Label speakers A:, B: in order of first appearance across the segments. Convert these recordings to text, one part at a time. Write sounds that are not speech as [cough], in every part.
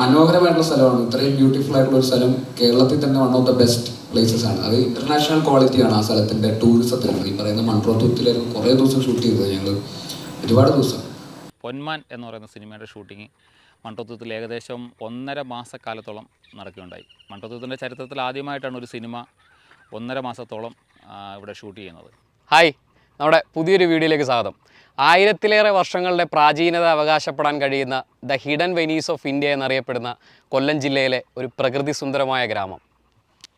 A: മനോഹരമായിട്ടുള്ള സ്ഥലമാണ്. ഇത്രയും ബ്യൂട്ടിഫുൾ ആയിട്ടുള്ള ഒരു സ്ഥലം കേരളത്തിൽ തന്നെ one of the best places ആണ്. അത് ഇന്റർനാഷണൽ ക്വാളിറ്റിയാണ് ആ സ്ഥലത്തിന്റെ ടൂറിസത്തിൽ ഈ പറയുന്ന മൺട്രോത്തുരത്തിലായിരുന്നു കുറേ ദിവസം ഷൂട്ട് ചെയ്തത് ഞങ്ങൾ ഒരുപാട് ദിവസം.
B: പൊന്മാൻ എന്ന് പറയുന്ന സിനിമയുടെ ഷൂട്ടിങ് മൺട്രോത്തൂത്തിൽ ഏകദേശം ഒന്നര മാസക്കാലത്തോളം നടക്കുകയുണ്ടായി. മൺട്രോത്തൂത്തിന്റെ ചരിത്രത്തിൽ ആദ്യമായിട്ടാണ് ഒരു സിനിമ ഒന്നര മാസത്തോളം ഇവിടെ ഷൂട്ട് ചെയ്യുന്നത്.
C: ഹായ് നമ്മുടെ പുതിയൊരു വീഡിയോയിലേക്ക് സ്വാഗതം. ആയിരത്തിലേറെ വർഷങ്ങളുടെ പ്രാചീനത അവകാശപ്പെടാൻ കഴിയുന്ന the hidden Venice of India എന്നറിയപ്പെടുന്ന കൊല്ലം ജില്ലയിലെ ഒരു പ്രകൃതി സുന്ദരമായ ഗ്രാമം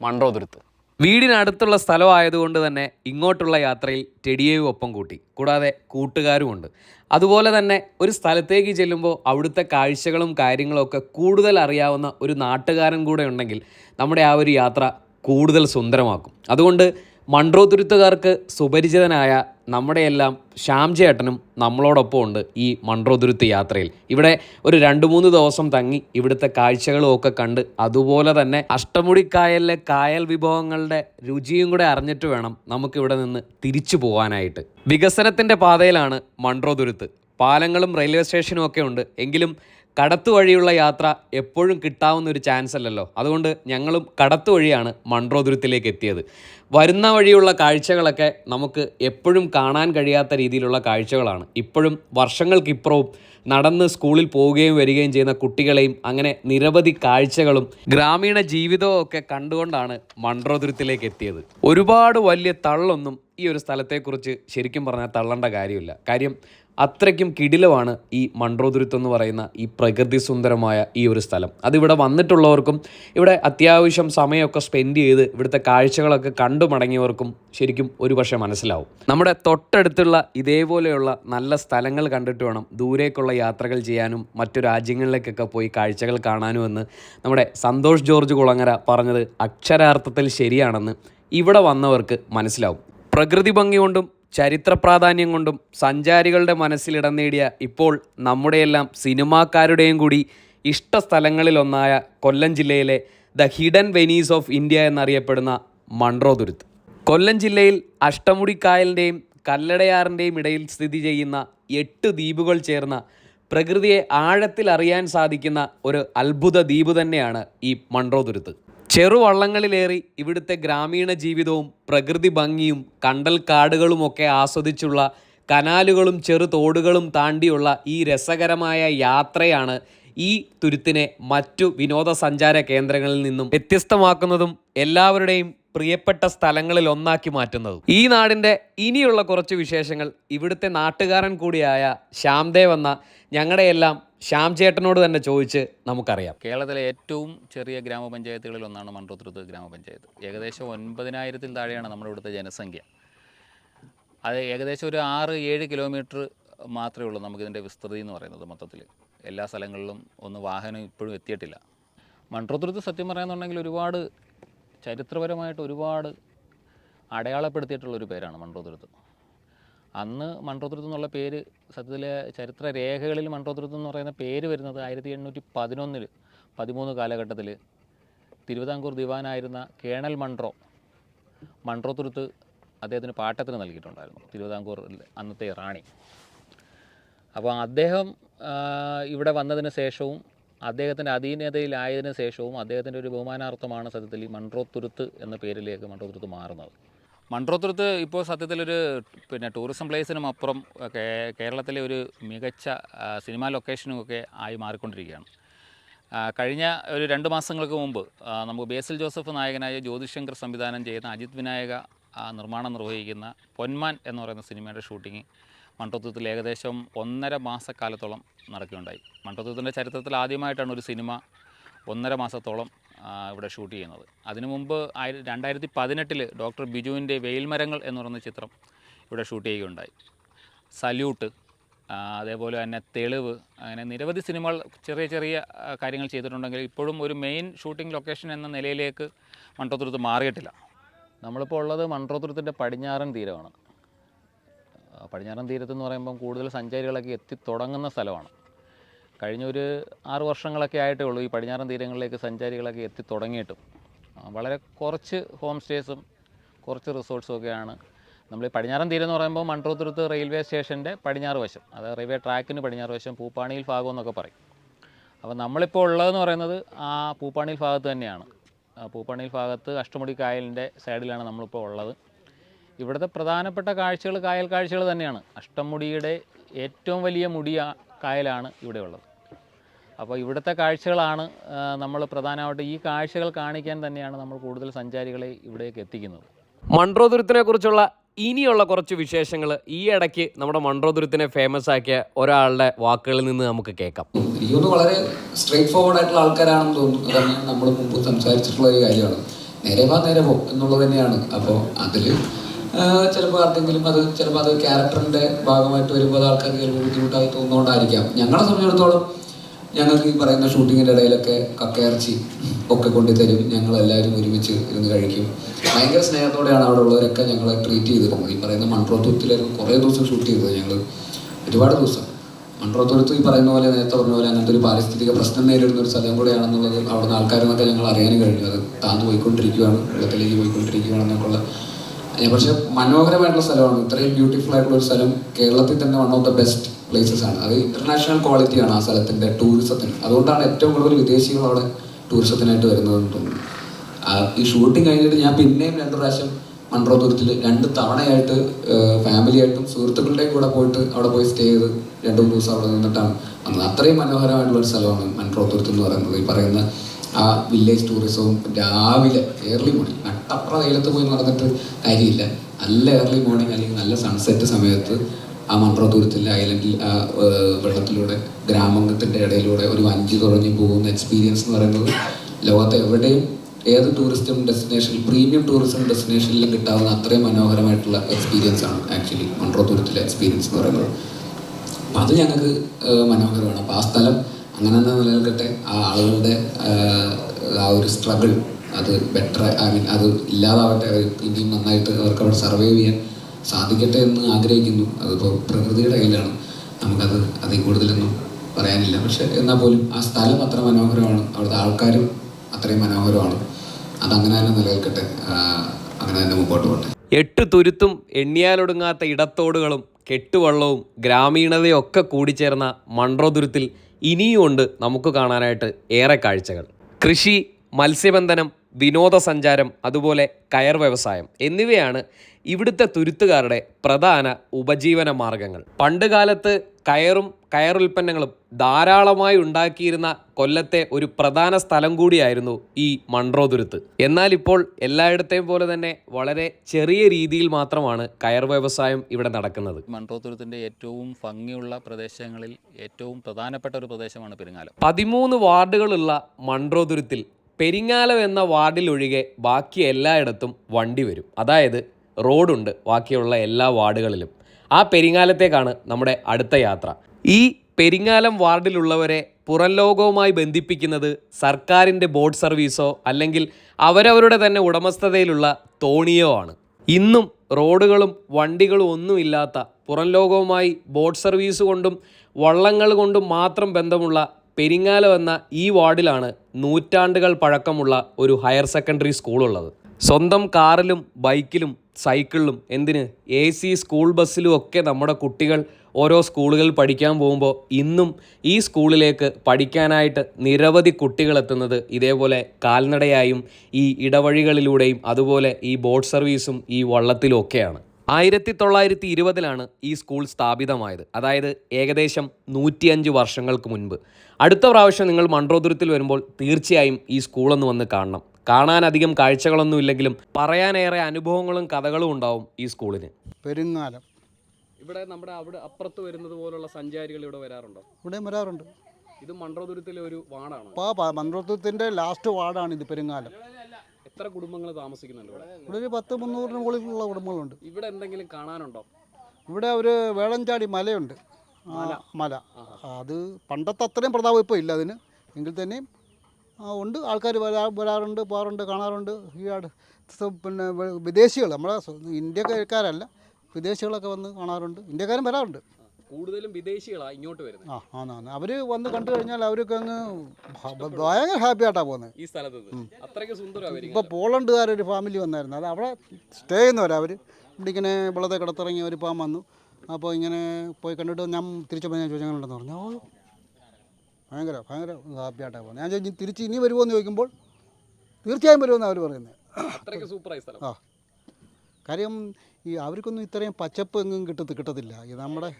C: മൺറോതുരുത്ത്. വീടിനടുത്തുള്ള സ്ഥലമായതുകൊണ്ട് തന്നെ ഇങ്ങോട്ടുള്ള യാത്രയിൽ ടെടിയേയും ഒപ്പം കൂട്ടി. കൂടാതെ കൂട്ടുകാരുമുണ്ട് അതുപോലെ തന്നെ ഒരു സ്ഥലത്തേക്ക് ചെല്ലുമ്പോൾ അവിടുത്തെ കാഴ്ചകളും കാര്യങ്ങളൊക്കെ കൂടുതൽ അറിയാവുന്ന ഒരു നാട്ടുകാരൻ കൂടെ ഉണ്ടെങ്കിൽ നമ്മുടെ ആ ഒരു യാത്ര കൂടുതൽ സുന്ദരമാക്കും. അതുകൊണ്ട് മൺട്രോതുരുത്തുകാർക്ക് സുപരിചിതനായ നമ്മുടെയെല്ലാം ശ്യാം ചേട്ടനും നമ്മളോടൊപ്പം ഉണ്ട് ഈ മൺട്രോതുരുത്ത് യാത്രയിൽ. ഇവിടെ ഒരു രണ്ട് മൂന്ന് ദിവസം തങ്ങി ഇവിടുത്തെ കാഴ്ചകളും ഒക്കെ കണ്ട് അതുപോലെ തന്നെ അഷ്ടമുടിക്കായലിലെ കായൽ വിഭവങ്ങളുടെ രുചിയും കൂടെ അറിഞ്ഞിട്ട് വേണം നമുക്ക് ഇവിടെ നിന്ന് തിരിച്ചു പോകാനായിട്ട് വികസനത്തിന്റെ പാതയിലാണ് മൺട്രോതുരുത്ത് പാലങ്ങളും റെയിൽവേ സ്റ്റേഷനും ഒക്കെ ഉണ്ട്. എങ്കിലും കടത്തു വഴിയുള്ള യാത്ര എപ്പോഴും കിട്ടാവുന്ന ഒരു ചാൻസ് അല്ലല്ലോ. അതുകൊണ്ട് ഞങ്ങളും കടത്തു വഴിയാണ് മൺട്രോതുരത്തിലേക്ക് എത്തിയത്. വരുന്ന വഴിയുള്ള കാഴ്ചകളൊക്കെ നമുക്ക് എപ്പോഴും കാണാൻ കഴിയാത്ത രീതിയിലുള്ള കാഴ്ചകളാണ്. ഇപ്പോഴും വർഷങ്ങൾക്കിപ്പുറവും നടന്ന് സ്കൂളിൽ പോവുകയും വരികയും ചെയ്യുന്ന കുട്ടികളെയും അങ്ങനെ നിരവധി കാഴ്ചകളും ഗ്രാമീണ ജീവിതവും ഒക്കെ കണ്ടുകൊണ്ടാണ് മൺട്രോതുരത്തിലേക്ക് എത്തിയത്. ഒരുപാട് വലിയ തള്ളൊന്നും ഈ ഒരു സ്ഥലത്തെക്കുറിച്ച് ശരിക്കും പറഞ്ഞാൽ തള്ളേണ്ട കാര്യമില്ല. കാര്യം അത്രയ്ക്കും കിടിലമാണ് ഈ മൺട്രോതുരുത്ത് എന്ന് പറയുന്ന ഈ പ്രകൃതി സുന്ദരമായ ഈ ഒരു സ്ഥലം. അതിവിടെ വന്നിട്ടുള്ളവർക്കും ഇവിടെ അത്യാവശ്യം സമയമൊക്കെ സ്പെൻഡ് ചെയ്ത് ഇവിടുത്തെ കാഴ്ചകളൊക്കെ കണ്ടു മടങ്ങിയവർക്കും ശരിക്കും ഒരുപക്ഷെ മനസ്സിലാവും. നമ്മുടെ തൊട്ടടുത്തുള്ള ഇതേപോലെയുള്ള നല്ല സ്ഥലങ്ങൾ കണ്ടിട്ട് വേണം ദൂരേക്കുള്ള യാത്രകൾ ചെയ്യാനും മറ്റു രാജ്യങ്ങളിലേക്കൊക്കെ പോയി കാഴ്ചകൾ കാണാനും എന്ന് നമ്മുടെ സന്തോഷ് ജോർജ് കുളങ്ങര പറഞ്ഞത് അക്ഷരാർത്ഥത്തിൽ ശരിയാണെന്ന് ഇവിടെ വന്നവർക്ക് മനസ്സിലാവും. പ്രകൃതി ഭംഗി കൊണ്ടും ചരിത്ര പ്രാധാന്യം കൊണ്ടും സഞ്ചാരികളുടെ മനസ്സിലിടം നേടിയ ഇപ്പോൾ നമ്മുടെയെല്ലാം സിനിമാക്കാരുടെയും കൂടി ഇഷ്ട സ്ഥലങ്ങളിലൊന്നായ കൊല്ലം ജില്ലയിലെ the hidden Venice of India എന്നറിയപ്പെടുന്ന മൺട്രോതുരുത്ത് കൊല്ലം ജില്ലയിൽ അഷ്ടമുടിക്കായലിന്റെയും കല്ലടയാറിന്റെയും ഇടയിൽ സ്ഥിതി ചെയ്യുന്ന എട്ട് ദ്വീപുകൾ ചേർന്ന പ്രകൃതിയെ ആഴത്തിൽ അറിയാൻ സാധിക്കുന്ന ഒരു അത്ഭുത ദ്വീപ് തന്നെയാണ് ഈ മൺട്രോതുരുത്ത് ചെറുവള്ളങ്ങളിലേറി ഇവിടുത്തെ ഗ്രാമീണ ജീവിതവും പ്രകൃതി ഭംഗിയും കണ്ടൽ കാടുകളുമൊക്കെ ആസ്വദിച്ചുള്ള കനാലുകളും ചെറു തോടുകളും താണ്ടിയുള്ള ഈ രസകരമായ യാത്രയാണ് ഈ തുരുത്തിനെ മറ്റു വിനോദസഞ്ചാര കേന്ദ്രങ്ങളിൽ നിന്നും വ്യത്യസ്തമാക്കുന്നതും എല്ലാവരുടെയും പ്രിയപ്പെട്ട സ്ഥലങ്ങളിൽ ഒന്നാക്കി മാറ്റുന്നതും. ഈ നാടിന്റെ ഇനിയുള്ള കുറച്ച് വിശേഷങ്ങൾ ഇവിടുത്തെ നാട്ടുകാരൻ കൂടിയായ ശ്യാംദേവ് എന്ന ഞങ്ങളുടെയെല്ലാം ശ്യാം ചേട്ടനോട് തന്നെ ചോദിച്ച് നമുക്കറിയാം.
B: കേരളത്തിലെ ഏറ്റവും ചെറിയ ഗ്രാമപഞ്ചായത്തുകളിൽ ഒന്നാണ് മൺട്രോത്തുരുത്ത് ഗ്രാമപഞ്ചായത്ത്. ഏകദേശം ഒൻപതിനായിരത്തിൽ താഴെയാണ് നമ്മുടെ ഇവിടുത്തെ ജനസംഖ്യ. അത് ഏകദേശം ഒരു ആറ് ഏഴ് കിലോമീറ്റർ മാത്രമേ ഉള്ളൂ നമുക്കിതിന്റെ വിസ്തൃതി എന്ന് പറയുന്നത് മൊത്തത്തിൽ. എല്ലാ സ്ഥലങ്ങളിലും ഒന്ന് വാഹനം ഇപ്പോഴും എത്തിയിട്ടില്ല. മൺട്രോത്തുരുത്ത് സത്യം പറയാന്നുണ്ടെങ്കിൽ ഒരുപാട് ചരിത്രപരമായിട്ട് ഒരുപാട് അടയാളപ്പെടുത്തിയിട്ടുള്ള ഒരു പേരാണ് മൺട്രോത്തുരുത്ത് അന്ന് മൺട്രോത്തുരുത്ത് എന്നുള്ള പേര് സത്യത്തിലെ ചരിത്ര രേഖകളിൽ മൺട്രോത്തുരുത്ത് എന്ന് പറയുന്ന പേര് വരുന്നത് ആയിരത്തി എണ്ണൂറ്റി പതിനൊന്നിൽ പതിമൂന്ന് കാലഘട്ടത്തിൽ തിരുവിതാംകൂർ ദിവാനായിരുന്ന കേണൽ മൺറോ മൺറോതുരുത്ത് അദ്ദേഹത്തിന് പാട്ടത്തിന് നൽകിയിട്ടുണ്ടായിരുന്നു തിരുവിതാംകൂർ അന്നത്തെ റാണി. അപ്പോൾ അദ്ദേഹം ഇവിടെ വന്നതിന് ശേഷവും അദ്ദേഹത്തിന്റെ അധീനതയിലായതിനു ശേഷവും അദ്ദേഹത്തിന്റെ ഒരു ബഹുമാനാർത്ഥമാണ് സത്യത്തിൽ ഈ മൺട്രോത്തുരുത്ത് എന്ന പേരിലേക്ക് മൺട്രോത്തുരുത്ത് മാറുന്നത്. മൺട്രോത്തുരുത്ത് ഇപ്പോൾ സത്യത്തിലൊരു പിന്നെ ടൂറിസം പ്ലേസിനും അപ്പുറം കേരളത്തിലെ ഒരു മികച്ച സിനിമ ലൊക്കേഷനും ഒക്കെ ആയി മാറിക്കൊണ്ടിരിക്കുകയാണ്. കഴിഞ്ഞ ഒരു രണ്ട് മാസങ്ങൾക്ക് മുമ്പ് നമുക്ക് ബേസിൽ ജോസഫ് നായകനായ ജ്യോതിശങ്കർ സംവിധാനം ചെയ്യുന്ന അജിത് വിനായക നിർമ്മാണം നിർവഹിക്കുന്ന പൊന്മാൻ എന്ന് പറയുന്ന സിനിമയുടെ ഷൂട്ടിംഗ് മൺട്രോത്തുരുത്തിൽ ഏകദേശം ഒന്നര മാസക്കാലത്തോളം നടക്കുകയുണ്ടായി. മൺട്രത്വത്തിന്റെ ചരിത്രത്തിൽ ആദ്യമായിട്ടാണ് ഒരു സിനിമ ഒന്നര മാസത്തോളം ഇവിടെ ഷൂട്ട് ചെയ്യുന്നത്. അതിനു മുമ്പ് ആയിര രണ്ടായിരത്തി പതിനെട്ടിൽ ഡോക്ടർ ബിജുവിന്റെ വെയിൽമരങ്ങൾ എന്ന് പറയുന്ന ചിത്രം ഇവിടെ ഷൂട്ട് ചെയ്യുകയുണ്ടായി. സല്യൂട്ട് അതേപോലെ തന്നെ തെളിവ് അങ്ങനെ നിരവധി സിനിമകൾ ചെറിയ ചെറിയ കാര്യങ്ങൾ ചെയ്തിട്ടുണ്ടെങ്കിൽ ഇപ്പോഴും ഒരു മെയിൻ ഷൂട്ടിംഗ് ലൊക്കേഷൻ എന്ന നിലയിലേക്ക് മൺട്രോത്തുരുത്ത് മാറിയിട്ടില്ല. നമ്മളിപ്പോൾ ഉള്ളത് മൺട്രോത്തുരുത്തിന്റെ പടിഞ്ഞാറൻ തീരമാണ്. പടിഞ്ഞാറൻ തീരത്ത് എന്ന് പറയുമ്പം കൂടുതൽ സഞ്ചാരികളൊക്കെ എത്തിത്തുടങ്ങുന്ന സ്ഥലമാണ്. കഴിഞ്ഞ ഒരു ആറ് വർഷങ്ങളൊക്കെ ആയിട്ടേ ഉള്ളൂ ഈ പടിഞ്ഞാറൻ തീരങ്ങളിലേക്ക് സഞ്ചാരികളൊക്കെ എത്തിത്തുടങ്ങിയിട്ടും വളരെ കുറച്ച് ഹോം സ്റ്റേസും കുറച്ച് റിസോർട്ട്സും ഒക്കെയാണ് നമ്മൾ ഈ പടിഞ്ഞാറൻ തീരം എന്ന് പറയുമ്പോൾ മൺട്രോത്തുരുത്ത് റെയിൽവേ സ്റ്റേഷന്റെ പടിഞ്ഞാറ് വശം അതായത് റെയിൽവേ ട്രാക്കിന് പടിഞ്ഞാറ് വശം പൂപ്പാണിയിൽ ഭാഗം എന്നൊക്കെ പറയും. അപ്പോൾ നമ്മളിപ്പോൾ ഉള്ളതെന്ന് പറയുന്നത് ആ പൂപ്പാണിയിൽ ഭാഗത്ത് തന്നെയാണ്. പൂപ്പാണിയിൽ ഭാഗത്ത് അഷ്ടമുടി കായലിന്റെ സൈഡിലാണ് നമ്മളിപ്പോൾ ഉള്ളത്. ഇവിടുത്തെ പ്രധാനപ്പെട്ട കാഴ്ചകൾ കായൽ കാഴ്ചകൾ തന്നെയാണ്. അഷ്ടമുടിയുടെ ഏറ്റവും വലിയ മുടി കായലാണ് ഇവിടെ ഉള്ളത്. അപ്പോൾ ഇവിടുത്തെ കാഴ്ചകളാണ് നമ്മൾ പ്രധാനമായിട്ട് ഈ കാഴ്ചകൾ കാണിക്കാൻ തന്നെയാണ് നമ്മൾ കൂടുതൽ സഞ്ചാരികളെ ഇവിടേക്ക് എത്തിക്കുന്നത്.
C: മൺട്രോതുരത്തിനെ കുറിച്ചുള്ള ഇനിയുള്ള കുറച്ച് വിശേഷങ്ങൾ ഈ ഇടയ്ക്ക് നമ്മുടെ മൺട്രോതുരത്തിനെ ഫേമസ് ആക്കിയ ഒരാളുടെ വാക്കുകളിൽ നിന്ന് നമുക്ക് കേൾക്കാം.
A: എനിക്ക് വളരെ സ്ട്രേറ്റ് ഫോർവേഡ് ആയിട്ടുള്ള ആൾക്കാരാണെന്ന് തോന്നുന്നു. അതാണ് നമ്മൾ മുമ്പ് സംസാരിച്ചിട്ടുള്ള ഒരു കാര്യമാണ്. നേരെ വാ നേരെ പോ എന്നുള്ളത് തന്നെയാണ്. അപ്പോൾ അതിൽ ചിലപ്പോൾ ആർക്കെങ്കിലും അത് ചിലപ്പോൾ അത് ക്യാരക്ടറിന്റെ ഭാഗമായിട്ട് വരുമ്പോൾ അത് ആൾക്കാർക്ക് ചിലപ്പോൾ ബുദ്ധിമുട്ടായി തോന്നുന്നതുകൊണ്ടായിരിക്കാം ഞങ്ങളെ സംബന്ധിച്ചിടത്തോളം ഞങ്ങൾക്ക് ഈ പറയുന്ന ഷൂട്ടിങ്ങിന്റെ ഇടയിലൊക്കെ കക്കയിറച്ചി ഒക്കെ കൊണ്ടുതരും ഞങ്ങൾ എല്ലാവരും ഒരുമിച്ച് ഇരുന്ന് കഴിക്കും. ഭയങ്കര സ്നേഹത്തോടെയാണ് അവിടെ ഉള്ളവരൊക്കെ ഞങ്ങളെ ട്രീറ്റ് ചെയ്തിരുന്നത്. ഈ പറയുന്ന മൺട്രോത്തുരത്തിലായിരുന്നു കുറേ ദിവസം ഷൂട്ട് ചെയ്തത് ഞങ്ങൾ ഒരുപാട് ദിവസം. മൺട്രോത്തുരത്ത് ഈ പറയുന്ന പോലെ നേരത്തെ പറഞ്ഞ പോലെ അങ്ങനത്തെ ഒരു പാരിസ്ഥിതിക പ്രശ്നം നേരിടുന്ന ഒരു സ്ഥലം കൂടെയാണെന്നുള്ളത് അവിടുന്ന് ആൾക്കാരെന്നൊക്കെ ഞങ്ങൾ അറിയാനും കഴിഞ്ഞു. അത് താന്ന് പോയിക്കൊണ്ടിരിക്കുകയാണ് വെള്ളത്തിലേക്ക് പോയിക്കൊണ്ടിരിക്കുകയാണെന്നൊക്കെയുള്ള പക്ഷെ മനോഹരമായിട്ടുള്ള സ്ഥലമാണ്. ഇത്രയും ബ്യൂട്ടിഫുൾ ആയിട്ടുള്ള ഒരു സ്ഥലം കേരളത്തിൽ തന്നെ one of the best places ആണ്. അത് ഇന്റർനാഷണൽ ക്വാളിറ്റി ആണ് ആ സ്ഥലത്തിന്റെ ടൂറിസത്തിന് അതുകൊണ്ടാണ് ഏറ്റവും കൂടുതൽ വിദേശികൾ അവിടെ ടൂറിസത്തിനായിട്ട് വരുന്നതെന്ന് തോന്നുന്നു ഈ ഷൂട്ടിംഗ് കഴിഞ്ഞിട്ട് ഞാൻ പിന്നെയും രണ്ടു പ്രാവശ്യം മൺട്രോതുരത്തിൽ രണ്ട് തവണയായിട്ട് ഫാമിലി ആയിട്ടും സുഹൃത്തുക്കളുടെയും കൂടെ പോയിട്ട് അവിടെ പോയി സ്റ്റേ ചെയ്ത് രണ്ട് മൂന്ന് ദിവസം അവിടെ നിന്നിട്ടാണ് വന്നത്. അത്രയും മനോഹരമായിട്ടുള്ള ഒരു സ്ഥലമാണ് മൺട്രോതുരത്ത് എന്ന് പറയുന്നത്. ഈ പറയുന്ന ആ വില്ലേജ് ടൂറിസവും രാവിലെ ഏർലി മോർണിംഗ് നട്ടപ്ര വെയിലത്ത് പോയി നടന്നിട്ട് കാര്യമില്ല. നല്ല ഏർലി മോർണിംഗ് അല്ലെങ്കിൽ നല്ല സൺസെറ്റ് സമയത്ത് ആ മൺട്രോതുരത്തിലെ ഐലൻഡിൽ ആ വെള്ളത്തിലൂടെ ഗ്രാമത്തിന്റെ ഇടയിലൂടെ ഒരു വഞ്ചി തുഴഞ്ഞു പോകുന്ന എക്സ്പീരിയൻസ് എന്ന് പറയുന്നത് ലോകത്തെ എവിടെയും ഏത് ടൂറിസ്റ്റും ഡെസ്റ്റിനേഷൻ പ്രീമിയം ടൂറിസം ഡെസ്റ്റിനേഷനിലും കിട്ടാവുന്ന അത്രയും മനോഹരമായിട്ടുള്ള എക്സ്പീരിയൻസ് ആണ് ആക്ച്വലി മൺട്രോതുരത്തിലെ എക്സ്പീരിയൻസ് എന്ന് പറയുന്നത്. അപ്പം അത് ഞങ്ങൾക്ക് മനോഹരമാണ്. അപ്പോൾ ആ സ്ഥലം അങ്ങനെ തന്നെ നിലനിൽക്കട്ടെ. ആ ആളുകളുടെ ആ ഒരു സ്ട്രഗിൾ അത് ബെറ്റർ ഐ മീൻ അത് ഇല്ലാതാവട്ടെ. അവർ ഇനിയും നന്നായിട്ട് അവർക്ക് അവിടെ സർവൈവ് ചെയ്യാൻ സാധിക്കട്ടെ എന്ന് ആഗ്രഹിക്കുന്നു. അതിപ്പോൾ പ്രകൃതിയുടെ കയ്യിലാണ്. നമുക്കത് അതിൽ കൂടുതലൊന്നും പറയാനില്ല. പക്ഷെ എന്നാൽ പോലും ആ സ്ഥലം അത്ര മനോഹരമാണ്. അവിടുത്തെ ആൾക്കാരും അത്രയും മനോഹരമാണ്. അതങ്ങനെ തന്നെ നിലനിൽക്കട്ടെ. അങ്ങനെ തന്നെ മുമ്പോട്ട് പോട്ടെ.
C: എട്ട് തുരുത്തും എണ്ണിയാലൊടുങ്ങാത്ത ഇടത്തോടുകളും കെട്ടുവള്ളവും ഗ്രാമീണതയും ഒക്കെ കൂടിച്ചേർന്ന മൺട്രോതുരുത്തിൽ ഇനിയും ഉണ്ട് നമുക്ക് കാണാനായിട്ട് ഏറെ കാഴ്ചകൾ. കൃഷി മത്സ്യബന്ധനം വിനോദസഞ്ചാരം അതുപോലെ കയർ വ്യവസായം എന്നിവയാണ് ഇവിടുത്തെ തുരുത്തുകാരുടെ പ്രധാന ഉപജീവന മാർഗങ്ങൾ. പണ്ടുകാലത്ത് കയറും കയറും കയറുൽപ്പന്നങ്ങളും ധാരാളമായി ഉണ്ടാക്കിയിരുന്ന കൊല്ലത്തെ ഒരു പ്രധാന സ്ഥലം കൂടിയായിരുന്നു ഈ മൺട്രോ തുരുത്ത്. എന്നാൽ ഇപ്പോൾ എല്ലായിടത്തെയും പോലെ തന്നെ വളരെ ചെറിയ രീതിയിൽ മാത്രമാണ് കയർ വ്യവസായം ഇവിടെ നടക്കുന്നത്.
B: മൺട്രോത്തുരത്തിന്റെ ഏറ്റവും ഭംഗിയുള്ള പ്രദേശങ്ങളിൽ ഏറ്റവും പ്രധാനപ്പെട്ട ഒരു പ്രദേശമാണ് പെരുങ്ങാലം.
C: പതിമൂന്ന് വാർഡുകളുള്ള മൺട്രോ തുരുത്തിൽ പെരിങ്ങാലം എന്ന വാർഡിലൊഴികെ ബാക്കി എല്ലായിടത്തും വണ്ടി വരും. അതായത് റോഡുണ്ട് ബാക്കിയുള്ള എല്ലാ വാർഡുകളിലും. ആ പെരിങ്ങാലത്തേക്കാണ് നമ്മുടെ അടുത്ത യാത്ര. ഈ പെരിങ്ങാലം വാർഡിലുള്ളവരെ പുറം ലോകവുമായി ബന്ധിപ്പിക്കുന്നത് സർക്കാരിന്റെ ബോട്ട് സർവീസോ അല്ലെങ്കിൽ അവരവരുടെ തന്നെ ഉടമസ്ഥതയിലുള്ള തോണിയോ ആണ്. ഇന്നും റോഡുകളും വണ്ടികളും ഒന്നുമില്ലാത്ത പുറം ലോകവുമായി ബോട്ട് സർവീസ് കൊണ്ടും വള്ളങ്ങൾ കൊണ്ടും മാത്രം ബന്ധമുള്ള പെരിങ്ങാലം വന്ന ഈ വാർഡിലാണ് നൂറ്റാണ്ടുകൾ പഴക്കമുള്ള ഒരു ഹയർ സെക്കൻഡറി സ്കൂളുള്ളത്. സ്വന്തം കാറിലും ബൈക്കിലും സൈക്കിളിലും എന്തിന് എ സി സ്കൂൾ ബസ്സിലും ഒക്കെ നമ്മുടെ കുട്ടികൾ ഓരോ സ്കൂളുകളിൽ പഠിക്കാൻ പോകുമ്പോൾ ഇന്നും ഈ സ്കൂളിലേക്ക് പഠിക്കാനായിട്ട് നിരവധി കുട്ടികൾ എത്തുന്നത് ഇതേപോലെ കാൽനടയായും ഈ ഇടവഴികളിലൂടെയും അതുപോലെ ഈ ബോട്ട് സർവീസും ഈ വള്ളത്തിലും ഒക്കെയാണ്. ആയിരത്തി തൊള്ളായിരത്തി ഇരുപതിലാണ് ഈ സ്കൂൾ സ്ഥാപിതമായത്. അതായത് ഏകദേശം നൂറ്റിയഞ്ച് വർഷങ്ങൾക്ക് മുൻപ്. അടുത്ത പ്രാവശ്യം നിങ്ങൾ മൺട്രോതുരത്തിൽ വരുമ്പോൾ തീർച്ചയായും ഈ സ്കൂളൊന്ന് വന്ന് കാണണം. കാണാൻ അധികം കാഴ്ചകളൊന്നും ഇല്ലെങ്കിലും പറയാനേറെ അനുഭവങ്ങളും കഥകളും ഉണ്ടാവും ഈ സ്കൂളിന്.
D: പെരുങ്ങാലം
C: ഇവിടെ നമ്മുടെ അവിടെ അപ്പുറത്ത് വരുന്നത് പോലുള്ള സഞ്ചാരികൾ ഇവിടെ വരാറുണ്ടോ?
D: ഇവിടെ വരാറുണ്ട്.
C: ഇത് മൺട്രോതുരത്തിലെ ഒരു വാർഡാണ്?
D: ഇപ്പോൾ ലാസ്റ്റ് വാർഡാണ് ഇത് പെരുങ്ങാലം
C: എത്ര കുടുംബങ്ങൾ താമസിക്കുന്നുണ്ട് ഇവിടെ?
D: ഇവിടെ ഒരു പത്ത് മുന്നൂറിന് മുകളിലുള്ള കുടുംബങ്ങളുണ്ട്.
C: ഇവിടെ എന്തെങ്കിലും കാണാനുണ്ടോ?
D: ഇവിടെ ഒരു വേളഞ്ചാടി മലയുണ്ട്. ആ, മല. അത് പണ്ടത്തെ അത്രയും പ്രതാപം ഇപ്പോൾ ഇല്ല അതിന്. എങ്കിൽ തന്നെയും ആ, ഉണ്ട്. ആൾക്കാർ വരാ വരാറുണ്ട് പോകാറുണ്ട് കാണാറുണ്ട്. ഈ ആട് സ- പിന്നെ വെ- വിദേശികൾ. നമ്മളെ സ്വ- ഇന്ത്യക്കാരല്ല. വിദേശികളൊക്കെ വന്ന് കാണാറുണ്ട്. ഇന്ത്യക്കാരും വരാറുണ്ട്.
C: കൂടുതലും വിദേശികളാണ് ഇങ്ങോട്ട് വരുന്നത്.
D: ആ അവർ വന്ന് കണ്ടു കഴിഞ്ഞാൽ അവർക്ക് അങ്ങ് ഭയങ്കര ഹാപ്പി ആയിട്ടാണ് പോകുന്നത്.
C: ഈ സ്ഥലത്ത് അത്രയ്ക്ക് സുന്ദരമായിരിക്കും
D: ഇപ്പോൾ പോളണ്ടുകാരൊരു ഫാമിലി വന്നായിരുന്നു. അത് അവിടെ സ്റ്റേ ചെയ്യുന്നവരാ അവർ ഇവിടെ ഇങ്ങനെ വെള്ളത്തെ കിടത്തിറങ്ങി അവർ പോകാൻ വന്നു. അപ്പോൾ ഇങ്ങനെ പോയി കണ്ടിട്ട് ഞാൻ തിരിച്ചു പോയി ഞാൻ ചോദിച്ചങ്ങനെ ഉണ്ടെന്ന് പറഞ്ഞു. ഓ ഭയങ്കര ഭയങ്കര ഹാപ്പിയായിട്ടാണ് പോകുന്നത്. ഞാൻ ചോദിച്ചു തിരിച്ച് ഇനി വരുമോ എന്ന് ചോദിക്കുമ്പോൾ തീർച്ചയായും വരുമെന്നാണ് അവർ പറയുന്നത്
C: അത്രയ്ക്ക് സൂപ്പറായി സ്ഥലം.
D: ആ. കാര്യം ഈ അവർക്കൊന്നും ഇത്രയും പച്ചപ്പ് എങ്ങും കിട്ടത്തി കിട്ടത്തില്ല. ഈ നമ്മുടെ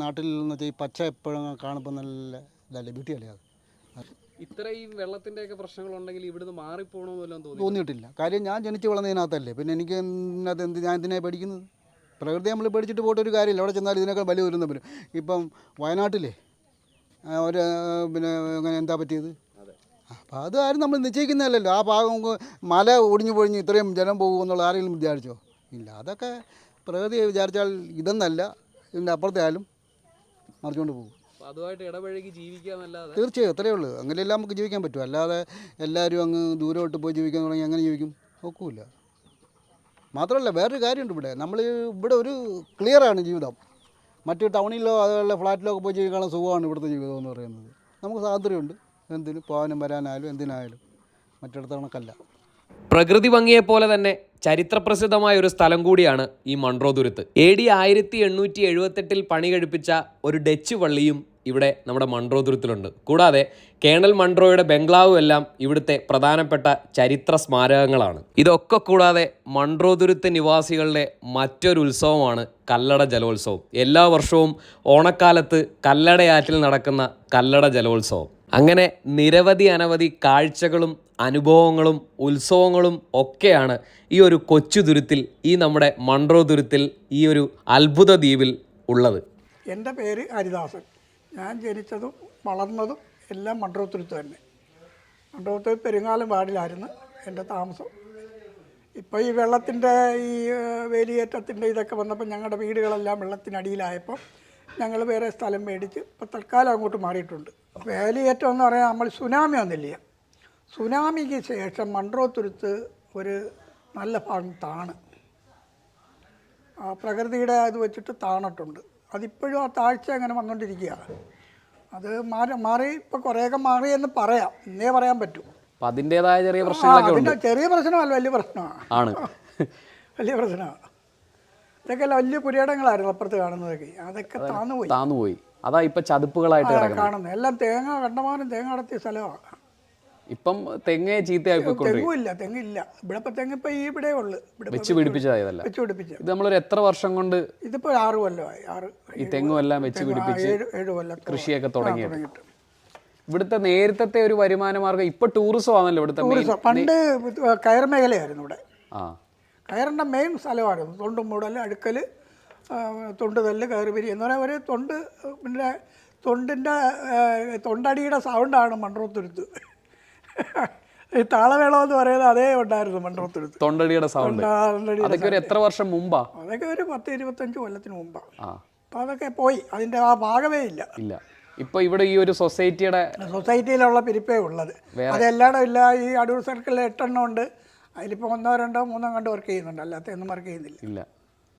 D: നാട്ടിൽ എന്ന് വെച്ചാൽ ഈ പച്ച എപ്പോഴും കാണുമ്പോൾ നല്ല ഇതല്ലേ ബ്യൂട്ടി അല്ലേ അത്?
C: ഇത്രയും വെള്ളത്തിന്റെയൊക്കെ പ്രശ്നങ്ങളുണ്ടെങ്കിൽ ഇവിടുന്ന് മാറിപ്പോകണമെന്ന് വല്ലതും തോന്നി
D: തോന്നിയിട്ടില്ല. കാര്യം ഞാൻ ജനിച്ചു വളർന്നതിനകത്തല്ലേ പിന്നെ എനിക്ക് അത് എന്ത് ഞാൻ എന്തിനാണ് പഠിക്കുന്നത്? പ്രകൃതി നമ്മൾ പേടിച്ചിട്ട് പോയിട്ട് ഒരു കാര്യമില്ല അവിടെ ചെന്നാൽ ഇതിനേക്കാൾ വലിയ ദുരന്തം വരും. ഇപ്പം വയനാട്ടിലെ ഒരു പിന്നെ അങ്ങനെ എന്താ പറ്റിയത്? അപ്പം അത് ആരും നമ്മൾ നിശ്ചയിക്കുന്നതല്ലല്ലോ. ആ ഭാഗം മല ഒടിഞ്ഞു പൊഴിഞ്ഞ് ഇത്രയും ജനം പോകുമെന്നുള്ള ആരെങ്കിലും വിചാരിച്ചോ? ഇല്ല അതൊക്കെ പ്രകൃതിയെ വിചാരിച്ചാൽ ഇതെന്നല്ല. ഇതിന്റെ അപ്പുറത്തായാലും മറിച്ചുകൊണ്ട് പോകും.
C: അതുമായിട്ട് ഇടപഴകി
D: തീർച്ചയായും അത്രയേ ഉള്ളൂ. അങ്ങനെയെല്ലാം നമുക്ക് ജീവിക്കാൻ പറ്റും. അല്ലാതെ എല്ലാവരും അങ്ങ് ദൂരോട്ട് പോയി ജീവിക്കാൻ തുടങ്ങി അങ്ങനെ ജീവിക്കും ഒക്കില്ല മാത്രമല്ല വേറൊരു കാര്യമുണ്ട് ഇവിടെ. നമ്മൾ ഇവിടെ ഒരു ക്ലിയറാണ് ജീവിതം. മറ്റു ടൗണിലോ അതുപോലെ ഫ്ലാറ്റിലോ ഒക്കെ പോയി ജീവിക്കാനുള്ള സുഖമാണ് ഇവിടുത്തെ ജീവിതം എന്ന് പറയുന്നത്. നമുക്ക് സ്വാതന്ത്ര്യമുണ്ട്. എന്തിനും? പോകാനും വരാനായാലും എന്തിനായാലും. മറ്റിടത്ത് കണക്കല്ല.
C: പ്രകൃതി ഭംഗിയെപ്പോലെ തന്നെ ചരിത്രപ്രസിദ്ധമായ ഒരു സ്ഥലം കൂടിയാണ് ഈ മൺട്രോ തുരുത്ത് എ ഡി ആയിരത്തി എണ്ണൂറ്റി എഴുപത്തെട്ടിൽ പണി കഴിപ്പിച്ച ഒരു ഡച്ച് പള്ളിയും ഇവിടെ നമ്മുടെ മൺട്രോ തുരുത്തിലുണ്ട് കൂടാതെ കേണൽ മൺട്രോയുടെ ബംഗ്ലാവും എല്ലാം ഇവിടുത്തെ പ്രധാനപ്പെട്ട ചരിത്ര സ്മാരകങ്ങളാണ്. ഇതൊക്കെ കൂടാതെ മൺട്രോ തുരുത്ത് നിവാസികളുടെ മറ്റൊരു ഉത്സവമാണ് കല്ലട ജലോത്സവം. എല്ലാ വർഷവും ഓണക്കാലത്ത് കല്ലടയാറ്റിൽ നടക്കുന്ന കല്ലട ജലോത്സവം. അങ്ങനെ നിരവധി അനവധി കാഴ്ചകളും അനുഭവങ്ങളും ഉത്സവങ്ങളും ഒക്കെയാണ് ഈ ഒരു കൊച്ചു തുരുത്തിൽ ഈ നമ്മുടെ മൺട്രോ തുരുത്തിൽ ഈ ഒരു അത്ഭുത ദ്വീപിൽ ഉള്ളത്.
E: എന്റെ പേര് ഹരിദാസൻ. ഞാൻ ജനിച്ചതും വളർന്നതും എല്ലാം മൺട്രോ തുരുത്ത് തന്നെ. മണ്ഡപത്ത് പെരുങ്ങാലം വാടിലായിരുന്നു എന്റെ താമസം. ഇപ്പോൾ ഈ വെള്ളത്തിന്റെ ഈ വേലിയേറ്റത്തിന്റെ ഇതൊക്കെ വന്നപ്പോൾ ഞങ്ങളുടെ വീടുകളെല്ലാം വെള്ളത്തിനടിയിലായപ്പോൾ ഞങ്ങൾ വേറെ സ്ഥലം മേടിച്ച് ഇപ്പോൾ തൽക്കാലം അങ്ങോട്ട് മാറിയിട്ടുണ്ട്. വേലിയേറ്റം എന്ന് പറയാൻ നമ്മൾ സുനാമി വന്നില്ല സുനാമിക്ക് ശേഷം മൺട്രോത്തുരുത്ത് ഒരു നല്ല ഭാഗം താണ്. ആ പ്രകൃതിയുടെ ഇത് വെച്ചിട്ട് താണിട്ടുണ്ട്. അതിപ്പോഴും ആ താഴ്ച അങ്ങനെ വന്നുകൊണ്ടിരിക്കുകയാണ് അത് മാറി മാറി ഇപ്പോൾ കുറേയൊക്കെ മാറി എന്ന് പറയാം. ഇന്നേ പറയാൻ പറ്റൂ.
C: അപ്പം അതിന്റെതായ ചെറിയ പ്രശ്നങ്ങളൊക്കെ ഉണ്ട്.
E: ചെറിയ പ്രശ്നമല്ല വലിയ പ്രശ്നമാണ്
C: ആണ്. [laughs]
E: വലിയ പ്രശ്നമാണ് ഇതൊക്കെ അല്ല വലിയ പുരയിടങ്ങളായിരുന്നു അപ്പുറത്ത് കാണുന്നതൊക്കെ. അതൊക്കെ താന്നുപോയി
C: താന്നുപോയി അതാ ഇപ്പം ചതുപ്പുകളായിട്ട്
E: കാണുന്നത്. എല്ലാം തേങ്ങ കണ്ടമാനം തേങ്ങ അടത്തിയ സ്ഥലമാണ്
C: ഇപ്പം തെങ്ങ് ചീത്തയായി
E: തെങ്ങുമില്ല തെങ്ങില്ല ഇവിടെ ഇപ്പൊ തെങ്ങ് ഇപ്പൊ ഈ ഇവിടെ ഉള്ളു. ഇവിടെ
C: വെച്ച് പിടിപ്പിച്ചതായതല്ല.
E: വെച്ച് പിടിപ്പിച്ച
C: ഇത് നമ്മളൊരു എത്ര വർഷം കൊണ്ട്
E: ഇതിപ്പോ ആറ് കൊല്ലമായി. ആറ്
C: ഈ തെങ്ങും എല്ലാം വെച്ച് പിടിപ്പിച്ച്
E: ഏഴ് ഏഴ് കൊല്ലം
C: കൃഷിയൊക്കെ തുടങ്ങി
E: തുടങ്ങിയിട്ട്.
C: ഇവിടുത്തെ നേരത്തെ ഒരു വരുമാന മാർഗം ഇപ്പൊ ടൂറിസം ആണല്ലോ ഇവിടുത്തെ main-
E: ടൂറിസം. പണ്ട് കയർ മേഖലയായിരുന്നു ഇവിടെ.
C: ആ.
E: കയറിന്റെ മെയിൻ സ്ഥലമായിരുന്നു. തൊണ്ട് മൂടൽ അടുക്കൽ തൊണ്ട് തല്ല് കയറിപിരി എന്ന് പറയാൻ ഒരു തൊണ്ട് പിന്നെ തൊണ്ടിന്റെ തൊണ്ടടിയുടെ സൗണ്ടാണ് മണ്ഡപത്തുരുത്ത് [laughs] ഈ താളമേളം എന്ന് പറയുന്നത് അതേ ഉണ്ടായിരുന്നു മണ്ഡപത്തിനടുത്ത്.
C: തൊണ്ടടിയുടെ സൗണ്ട് അതൊക്കെ ഒരു എത്ര വർഷം മുമ്പാ?
E: അതൊക്കെ ഒരു പത്ത് ഇരുപത്തഞ്ച് കൊല്ലത്തിന് മുമ്പാ.
C: ആ.
E: അപ്പോൾ അതൊക്കെ പോയി. അതിന്റെ ആ ഭാഗമേ ഇല്ല.
C: ഇല്ല. ഇപ്പൊ ഇവിടെ ഈ ഒരു സൊസൈറ്റിയുടെ
E: സൊസൈറ്റിയിലുള്ള പിരിപ്പേ ഉള്ളത്. അതെല്ലായിടും ഇല്ല. ഈ അടൂർ സർക്കിളിൽ എട്ടെണ്ണം ഉണ്ട്. അതിലിപ്പോൾ ഒന്നോ രണ്ടോ മൂന്നോ കണ്ട് വർക്ക് ചെയ്യുന്നുണ്ട്. അല്ലാത്ത ഒന്നും വർക്ക് ചെയ്യുന്നില്ല.
C: ഇല്ല.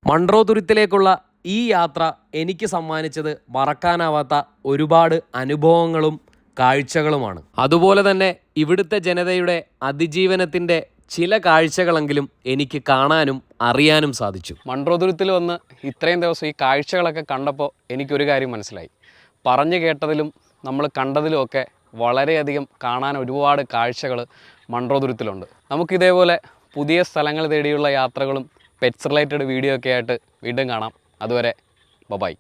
C: മൺട്രോ തുരുത്തിലേക്കുള്ള ഈ യാത്ര എനിക്ക് സമ്മാനിച്ചത് മറക്കാനാവാത്ത ഒരുപാട് അനുഭവങ്ങളും കാഴ്ചകളുമാണ്. അതുപോലെ തന്നെ ഇവിടുത്തെ ജനതയുടെ അതിജീവനത്തിന്റെ ചില കാഴ്ചകളെങ്കിലും എനിക്ക് കാണാനും അറിയാനും സാധിച്ചു. മൺറോതുരത്തിൽ തുരുത്തിൽ വന്ന് ഇത്രയും ദിവസം ഈ കാഴ്ചകളൊക്കെ കണ്ടപ്പോൾ എനിക്കൊരു കാര്യം മനസ്സിലായി. പറഞ്ഞു കേട്ടതിലും നമ്മൾ കണ്ടതിലുമൊക്കെ വളരെയധികം കാണാൻ ഒരുപാട് കാഴ്ചകൾ മൺറോതുരത്തിലുണ്ട് നമുക്കിതേപോലെ പുതിയ സ്ഥലങ്ങൾ തേടിയുള്ള യാത്രകളും പെറ്റ്സ് റിലേറ്റഡ് വീഡിയോ ഒക്കെ ആയിട്ട് വീണ്ടും കാണാം. അതുവരെ ബബായ്